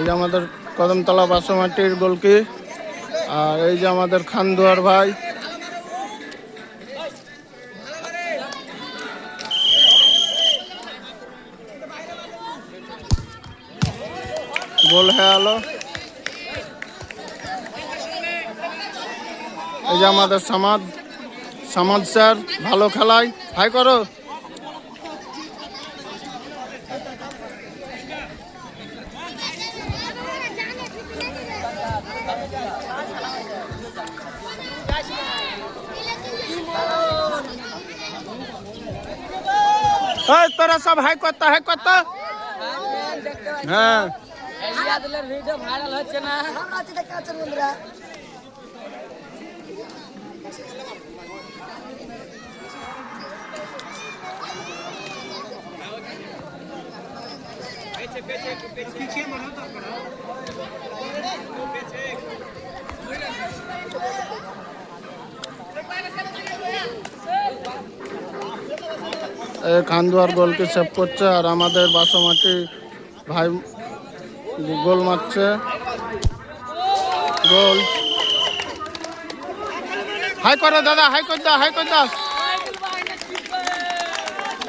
এই যে আমাদের কদমতলা বাসমাটির গোলকি, আর এই যে আমাদের খানদুয়ার ভাই। গোল হয়ে গেল এই যে আমাদের সমাজ সমাজ স্যার, ভালো খেলায়। হাই করো। তোরা সব হাই করতে হাই করতে হ্যাঁ রিয়াদুলের ভিডিও ভাইরাল হচ্ছে না আমরা আছি দেখতে পাচ্ছেন বন্ধুরা এই খান্দুয়ার গোলকে সেভ করছে আর আমাদের বাসমাটি ভাই গোল মারছে। গোল। হাই করো দাদা, হাই কর দাও, হাই কর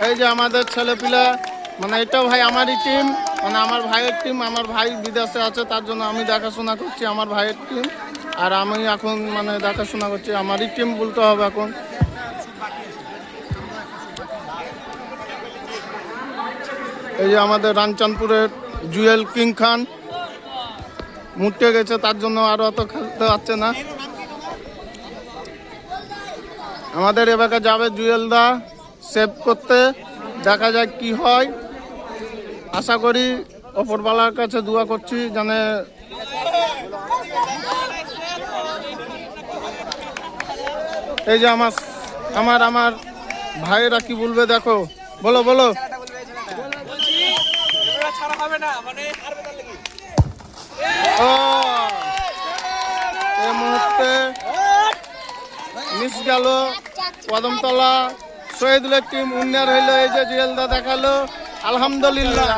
এই যে আমাদের ছেলেপিলা মানে এটাও ভাই আমারই টিম মানে আমার ভাইয়ের টিম আমার ভাই বিদেশে আছে, তার জন্য আমি দেখাশোনা করছি আমার ভাইয়ের টিম আর আমি এখন মানে দেখাশোনা করছি, আমারই টিম বলতে হবে এখন। এই যে আমাদের রামচাঁদপুরের জুয়েল কিং খান। মুটে গেছে, তার জন্য আরও অত খেলতে পারছে না। আমাদের এবারে যাবে জুয়েল দা সেভ করতে। দেখা যাক কি হয়। আশা করি অপরবালার কাছে দোয়া করছি জানে এই যে আমার আমার আমার ভাইয়েরা কি বলবে দেখো। বলো বলো। ও! এই মুহূর্তে মিস গেল। কদমতলা শহীদুলের টিম উন্নয়ন হইল, এই যে জুয়েলদা দেখাল। আলহামদুলিল্লাহ।